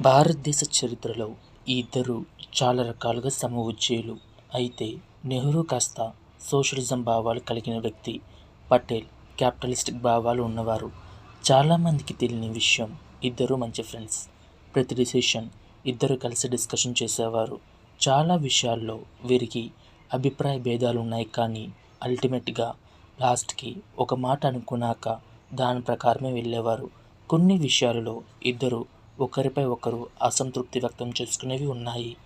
భారతదేశ చరిత్రలో ఈ ఇద్దరు చాలా రకాలుగా సమవుజ్జీలు అయితే నెహ్రూ కాస్త సోషలిజం భావాలు కలిగిన వ్యక్తి పటేల్ క్యాపిటలిస్టిక్ భావాలు ఉన్నవారు. చాలామందికి తెలియని విషయం ఇద్దరు మంచి ఫ్రెండ్స్. ప్రతి డిసిషన్ ఇద్దరు కలిసి డిస్కషన్ చేసేవారు. చాలా విషయాల్లో వీరికి అభిప్రాయ భేదాలు ఉన్నాయి కానీ అల్టిమేట్గా లాస్ట్కి ఒక మాట అనుకున్నాక దాని ప్రకారమే వెళ్ళేవారు. కొన్ని విషయాలలో ఇద్దరు ఒకరిపై ఒకరు అసంతృప్తి వ్యక్తం చేసుకునేవి ఉన్నాయి.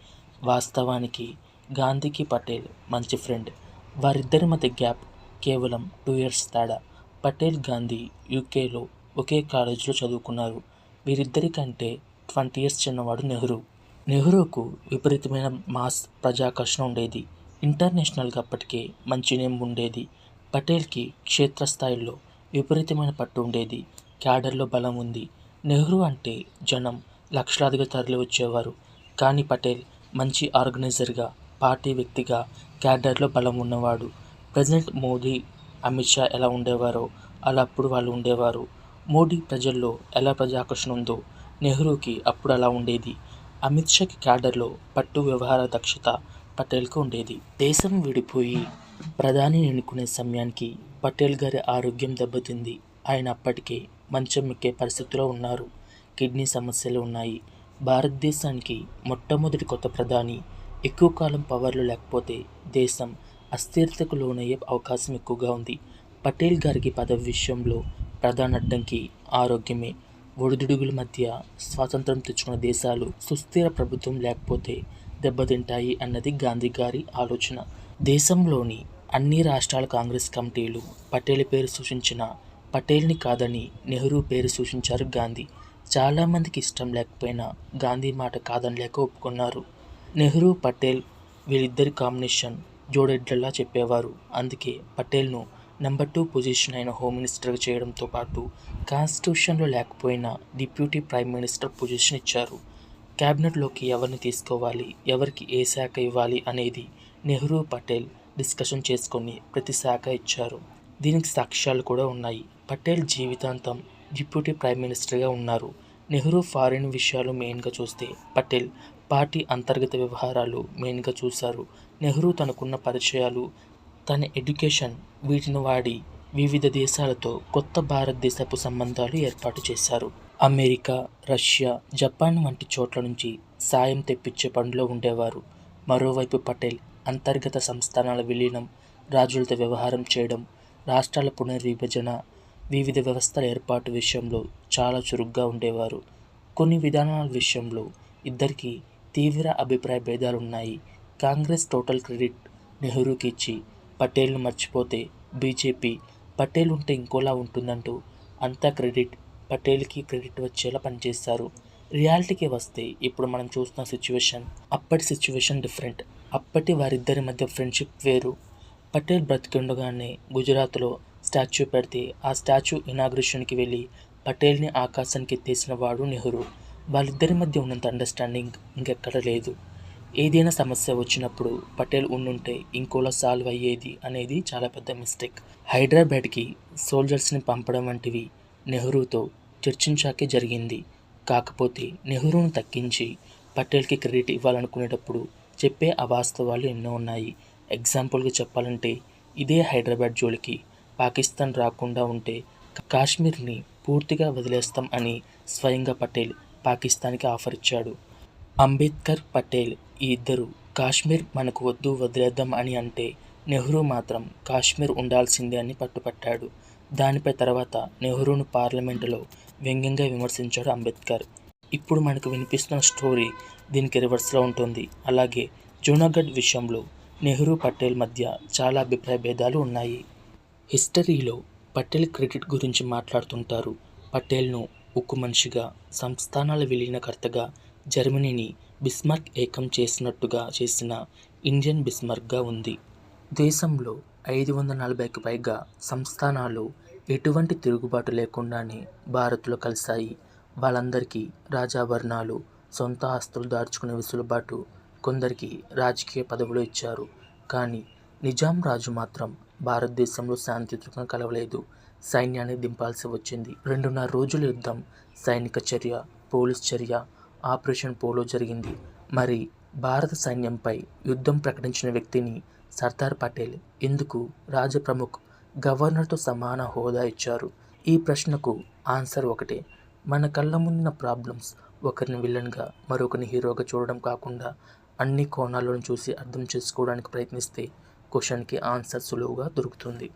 వాస్తవానికి గాంధీకి పటేల్ మంచి ఫ్రెండ్. వారిద్దరి మధ్య గ్యాప్ కేవలం టూ ఇయర్స్ తేడా. పటేల్ గాంధీ యూకేలో ఒకే కాలేజీలో చదువుకున్నారు. వీరిద్దరి కంటే ట్వంటీ ఇయర్స్ చిన్నవాడు నెహ్రూ. నెహ్రూకు విపరీతమైన మాస్ ప్రజాకర్షణ ఉండేది. ఇంటర్నేషనల్గా అప్పటికే మంచి నేమ్ ఉండేది. పటేల్కి క్షేత్రస్థాయిలో విపరీతమైన పట్టు ఉండేది. క్యాడర్లో బలం ఉంది. నెహ్రూ అంటే జనం లక్షలాదిగా తరలి వచ్చేవారు కానీ పటేల్ మంచి ఆర్గనైజర్గా పార్టీ వ్యక్తిగా క్యాడర్లో బలం ఉన్నవాడు. ప్రెసిడెంట్ మోదీ అమిత్ షా ఎలా ఉండేవారో అలా అప్పుడు వాళ్ళు ఉండేవారు. మోడీ ప్రజల్లో ఎలా ప్రజాకర్షణ ఉందో నెహ్రూకి అప్పుడు అలా ఉండేది. అమిత్ షాకి క్యాడర్లో పట్టు వ్యవహార దక్షత పటేల్కు ఉండేది. దేశం విడిపోయి ప్రధాని ఎన్నుకునే సమయానికి పటేల్ గారి ఆరోగ్యం దెబ్బతింది. ఆయన అప్పటికే మంచం ఎక్కే పరిస్థితిలో ఉన్నారు. కిడ్నీ సమస్యలు ఉన్నాయి. భారతదేశానికి మొట్టమొదటి కొత్త ప్రధాని ఎక్కువ కాలం పవర్లు లేకపోతే దేశం అస్థిరతకు లోనయ్యే అవకాశం ఎక్కువగా ఉంది. పటేల్ గారికి పదవి విషయంలో ప్రధాన అడ్డంకి ఆరోగ్యమే. ఒడిదుడుగుల మధ్య స్వాతంత్రం తెచ్చుకున్న దేశాలు సుస్థిర ప్రభుత్వం లేకపోతే దెబ్బతింటాయి అన్నది గాంధీ గారి ఆలోచన. దేశంలోని అన్ని రాష్ట్రాల కాంగ్రెస్ కమిటీలు పటేల్ పేరు సూచించిన పటేల్ని కాదని నెహ్రూ పేరు సూచించారు గాంధీ. చాలామందికి ఇష్టం లేకపోయినా గాంధీ మాట కాదనలేక ఒప్పుకున్నారు. నెహ్రూ పటేల్ వీళ్ళిద్దరి కాంబినేషన్ జోడెడ్లలా చెప్పేవారు. అందుకే పటేల్ను నెంబర్ టూ పొజిషన్ అయిన హోమ్ మినిస్టర్గా చేయడంతో పాటు కాన్స్టిట్యూషన్లో లేకపోయినా డిప్యూటీ ప్రైమ్ మినిస్టర్ పొజిషన్ ఇచ్చారు. క్యాబినెట్లోకి ఎవరిని తీసుకోవాలి ఎవరికి ఏ శాఖ ఇవ్వాలి అనేది నెహ్రూ పటేల్ డిస్కషన్ చేసుకొని ప్రతి శాఖ ఇచ్చారు. దీనికి సాక్ష్యాలు కూడా ఉన్నాయి. పటేల్ జీవితాంతం డిప్యూటీ ప్రైమ్ మినిస్టర్గా ఉన్నారు. నెహ్రూ ఫారిన్ విషయాలు మెయిన్గా చూస్తే పటేల్ పార్టీ అంతర్గత వ్యవహారాలు మెయిన్గా చూశారు. నెహ్రూ తనకున్న పరిచయాలు తన ఎడ్యుకేషన్ వీటిని వాడి వివిధ దేశాలతో కొత్త భారతదేశపు సంబంధాలు ఏర్పాటు చేశారు. అమెరికా రష్యా జపాన్ వంటి చోట్ల నుంచి సాయం తెప్పించే పనిలో ఉండేవారు. మరోవైపు పటేల్ అంతర్గత సంస్థానాల విలీనం రాజులతో వ్యవహారం చేయడం రాష్ట్రాల పునర్విభజన వివిధ వ్యవస్థల ఏర్పాటు విషయంలో చాలా చురుగ్గా ఉండేవారు. కొన్ని విధానాల విషయంలో ఇద్దరికి తీవ్ర అభిప్రాయ భేదాలు ఉన్నాయి కాంగ్రెస్ టోటల్ క్రెడిట్ నెహ్రూకి ఇచ్చి పటేల్ను మర్చిపోతే బీజేపీ పటేల్ ఉంటే ఇంకోలా ఉంటుందంటూ అంతా క్రెడిట్ పటేల్కి క్రెడిట్ వచ్చేలా పనిచేస్తారు. రియాలిటీకి వస్తే ఇప్పుడు మనం చూస్తున్న సిచ్యువేషన్ అప్పటి సిచ్యువేషన్ డిఫరెంట్. అప్పటి వారిద్దరి మధ్య ఫ్రెండ్షిప్ వేరు. పటేల్ బ్రతికుండగానే గుజరాత్లో స్టాచ్యూ పెడితే ఆ స్టాచ్యూ ఇనాగ్రేషన్కి వెళ్ళి పటేల్ని ఆకాశానికి ఎత్తేసిన వాడు నెహ్రూ. వాళ్ళిద్దరి మధ్య ఉన్నంత అండర్స్టాండింగ్ ఇంకెక్కడ లేదు. ఏదైనా సమస్య వచ్చినప్పుడు పటేల్ ఉండుంటే ఇంకోలా సాల్వ్ అయ్యేది అనేది చాలా పెద్ద మిస్టేక్ హైదరాబాద్కి సోల్జర్స్ని పంపడం వంటివి నెహ్రూతో చర్చించాకే జరిగింది. కాకపోతే నెహ్రూను తగ్గించి పటేల్కి క్రెడిట్ ఇవ్వాలనుకునేటప్పుడు చెప్పే అవాస్తవాలు ఎన్నో ఉన్నాయి. ఎగ్జాంపుల్గా చెప్పాలంటే ఇదే హైదరాబాద్ జోలికి పాకిస్తాన్ రాకుండా ఉంటే కాశ్మీర్ని పూర్తిగా వదిలేస్తాం అని స్వయంగా పటేల్ పాకిస్తాన్కి ఆఫర్ ఇచ్చాడు. అంబేద్కర్ పటేల్ ఈ ఇద్దరు కాశ్మీర్ మనకు వద్దు వదిలేద్దాం అని అంటే నెహ్రూ మాత్రం కాశ్మీర్ ఉండాల్సిందే అని పట్టుపట్టాడు. దానిపై తర్వాత నెహ్రూను పార్లమెంటులో వ్యంగ్యంగా విమర్శించాడు అంబేద్కర్. ఇప్పుడు మనకు వినిపిస్తున్న స్టోరీ దీనికి రివర్స్లో ఉంటుంది. అలాగే జూనాగఢ్ విషయంలో నెహ్రూ పటేల్ మధ్య చాలా అభిప్రాయ భేదాలు ఉన్నాయి. హిస్టరీలో పటేల్ క్రెడిట్ గురించి మాట్లాడుతుంటారు. పటేల్ను ఉక్కు మనిషిగా సంస్థానాల విలీనకర్తగా జర్మనీని బిస్మార్క్ ఏకం చేసినట్టుగా చేసిన ఇండియన్ బిస్మార్క్గా ఉంది. దేశంలో ఐదు వందల నలభైకి పైగా సంస్థానాలు ఎటువంటి తిరుగుబాటు లేకుండానే భారత్లో కలిశాయి. వాళ్ళందరికీ రాజాభరణాలు సొంత ఆస్తులు దాచుకునే వెసులుబాటు కొందరికి రాజకీయ పదవులు ఇచ్చారు. కానీ నిజాం రాజు మాత్రం భారతదేశంలో శాంతియుతంగా కలవలేదు. సైన్యాన్ని దింపాల్సి వచ్చింది. రెండున్నర రోజుల యుద్ధం సైనిక చర్య పోలీస్ చర్య ఆపరేషన్ పోలో జరిగింది. మరి భారత సైన్యంపై యుద్ధం ప్రకటించిన వ్యక్తిని సర్దార్ పటేల్ ఎందుకు రాజప్రముఖ్ గవర్నర్తో సమాన హోదా ఇచ్చారు? ఈ ప్రశ్నకు ఆన్సర్ ఒకటే. మన కళ్ళ ముందున్న ప్రాబ్లమ్స్ ఒకరిని విలన్గా మరొకరిని హీరోగా చూడడం కాకుండా అన్ని కోణాలను చూసి అర్థం చేసుకోవడానికి ప్రయత్నిస్తే క్వశ్చన్కి ఆన్సర్ సులువుగా దొరుకుతుంది